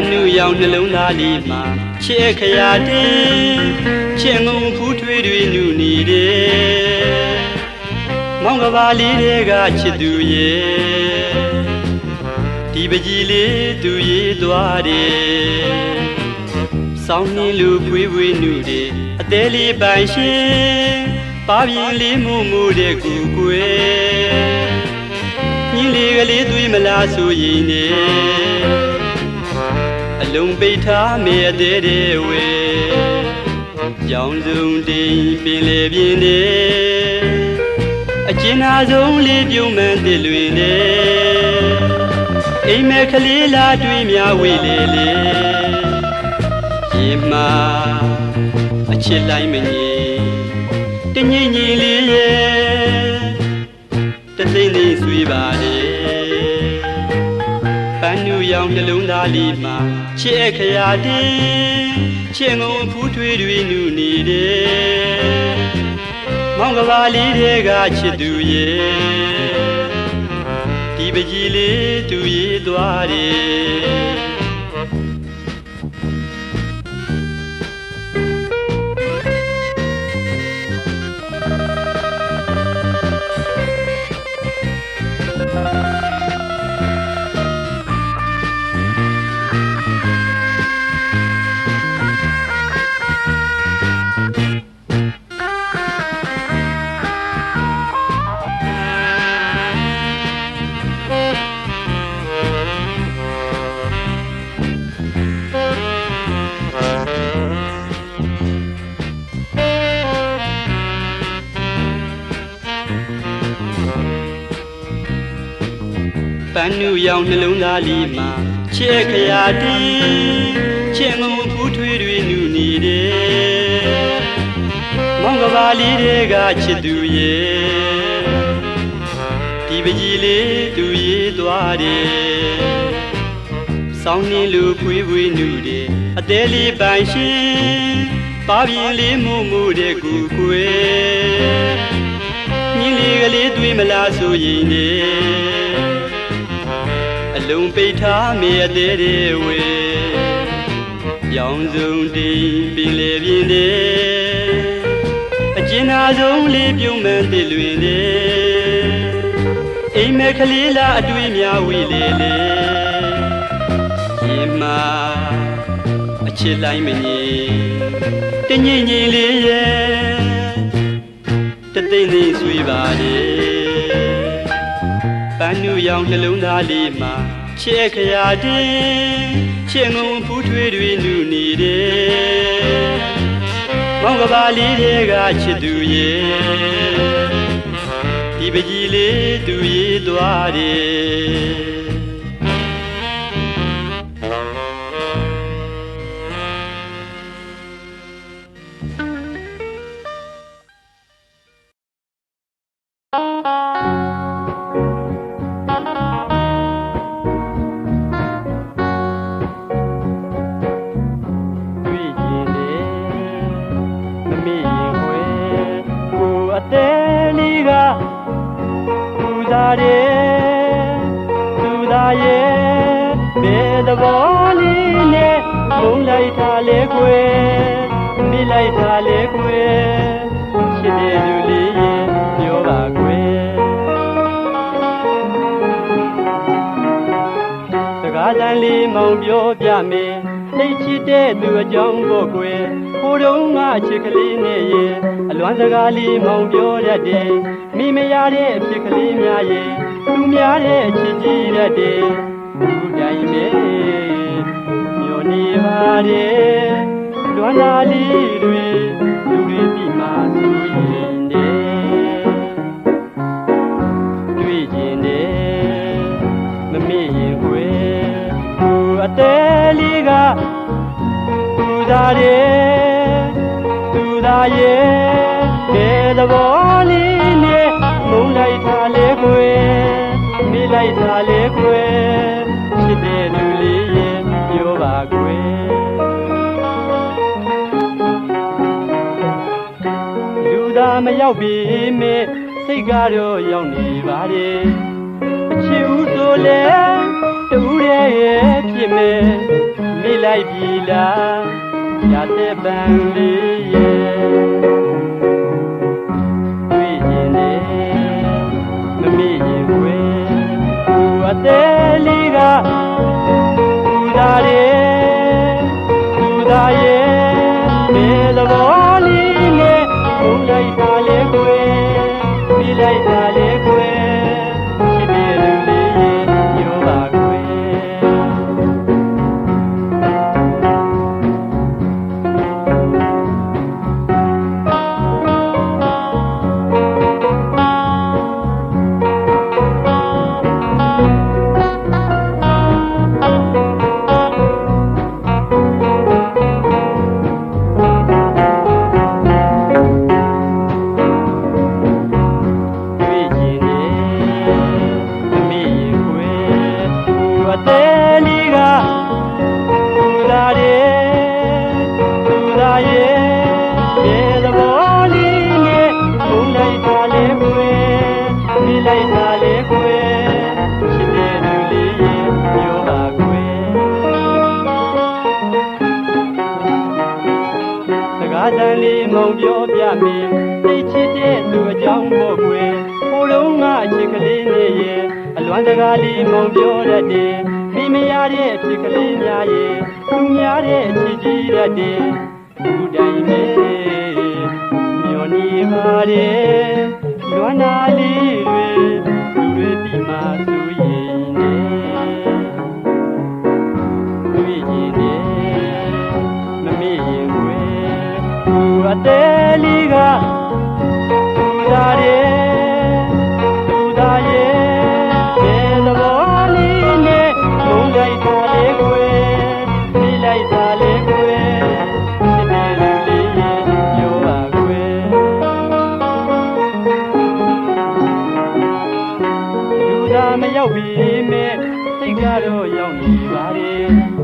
န်းနုရောင်နှလုံးသားလေးမှာချစ်ခရာတင်ချင်ငုံဖူးထွေးတွေနုနေတယ်မောင်ကဘာလေးတွေကချစ်သူရဲ့ဒီပကြီးလေးသူရေးသွားတယ်စောင်းနှင်းလူဖွေးဖွေးနုတယ်အသေးလေးပိုင်ရှင်ပါပြင်းလေးမှုမှုတဲ့ကူကွယ်ညီလေးကလေးသွေးမလားဆိုရင်နေ အလုံးပိတ်ထားမေအသေးတဲ့ဝေကြောင်စုံတင်ပင်လေပြင်းနေအကျဉ်းနာဆုံးလေးပြုံးမှန်တစ်လွင်နေအိမ်မက်ကလေးလားတွေးများဝေလေလေရင်မာအချစ်လိုက်မငြိတငိမ့်ငိမ့်လေးရဲ့တသိမ့်လေးဆွေးပါလေပန်းနူ ရောင်နှလုံးသားလေးမှာချစ်အခရာတင်ချင်ငုံဖူးထွေးတွေနူနေတယ်မောင်ကဘာလေးတွေကချစ်သူရဲ့ဒီပကြီးလေးသူရေးသွားတယ် န်းနုရောင်နှလုံးသားလေးမှာချစ်ခရာတီချစ်ငုံဖူးထွေးတွေနူနေတယ်မောင်ကဘာလေးတွေကချစ်သူရဲ့ဒီပကြီးလေးသူရေးသွားတယ်စောင်းနှင်းလူဖွေးဖွေးနူတယ်အသေးလေးပိုင်ရှင်ပါပြင်းလေးမှုမှုတဲ့ကူကွယ်ညီလေးကလေးတွေးမလားဆိုရင်နေအ လုံးပိတ်ထားမေအသေးတွေဝေရောင်စုံတင်ပင်လေပြင်းတယ်အကျဉ်းနာဆုံးလေးပြုံးမှန်တစ်လွင်တယ်အိမ်မက်ကလေးလားအတွေ့များဝေလေလေရင်မာအချစ်လိုက်မငြိတငိမ့်ငိမ့်လေးရဲ့တသိမ့်သိမ့်ဆွေးပါလေပန်းနုရောင်နှလုံးသားလေးမှာ ချစ်ခရာတင်ချစ်ငုံဖူးထွေးတွေနုနေတယ်မောင်ကဘာလေးတွေကချစ်သူရဲ့ဒီပကြီးလေးသူရေးသွားတယ် တယ်သူသားရဲ့ဘယ်သဘောလေးနဲ့မုန်းလိုက်တာလေခွဲမိလိုက်တာလေခွဲချစ်တဲ့လူလေးရဲ့ပြောပါခွဲစကားတန်လေးမောင်ပြောပြမယ်သိချစ် တဲ့သူအကြောင်းကိုကွယ်ဟိုတုန်းကအချစ်ကလေးနဲ့ရဲ့အလွမ်းစကားလေးမောင်ပြောတတ်တယ်မိမရတဲ့အဖြစ်ကလေးများရဲ့သူများတဲ့အချစ်ကြီးတတ်တယ်သူတိုင်းပဲမျောနေပါတယ်လွမ်းလာလေးတွေ သူသားရဲ့ဘယ်သဘောလေးနဲ့မုန်းလိုက်တာလေခွေမိလိုက်တာလေခွေချစ်တဲ့လူလေးရဲ့ပြောပါခွေလူသားမရောက်ပြီမေစိတ်ကတော့ရောက်နေပါတယ်အချစ်ဦးဆိုလဲတူရဲ့ရဲ့ဖြစ်မယ်လိုက်ပြီလား ရတဲ့ပန်းလေးရဲ့တွေ့ရင်လေမမေ့ရင်ွယ်သူအသေးလေးကသူသာရဲ့သူသာရဲ့မေသဘောလေးနဲ့ဘုံလိုက်ပါလေကွယ်ပြီးလိုက်ပါလေကွ လိုက်ပါလေခွေချစ်တဲ့လူလေးရဲ့ပြောပါခွေစကားတန်လေးမုံပြောပြမေသိချစ်တဲ့သူအကြောင်းမို့ကွယ်ဟိုတုန်းကအချစ်ကလေးနဲ့ရဲ့အလွမ်းတကားလေးမုံပြောတတ်တယ်မိမရတဲ့အချစ်ကလေးများရဲ့သူများတဲ့အချစ်ကြီးတတ်တယ်ဘူးတိုင်းပဲမျောနေပါရဲ့ လွမ်းနာလေးတွေသူတွေဒီမှာဆိုရင်နဲ့တွေ့ရင်လေမမေ့ရင်ွယ်သူအသေးလေးကသူသာရဲ့ ပြတော့ရောက်နေပါလေ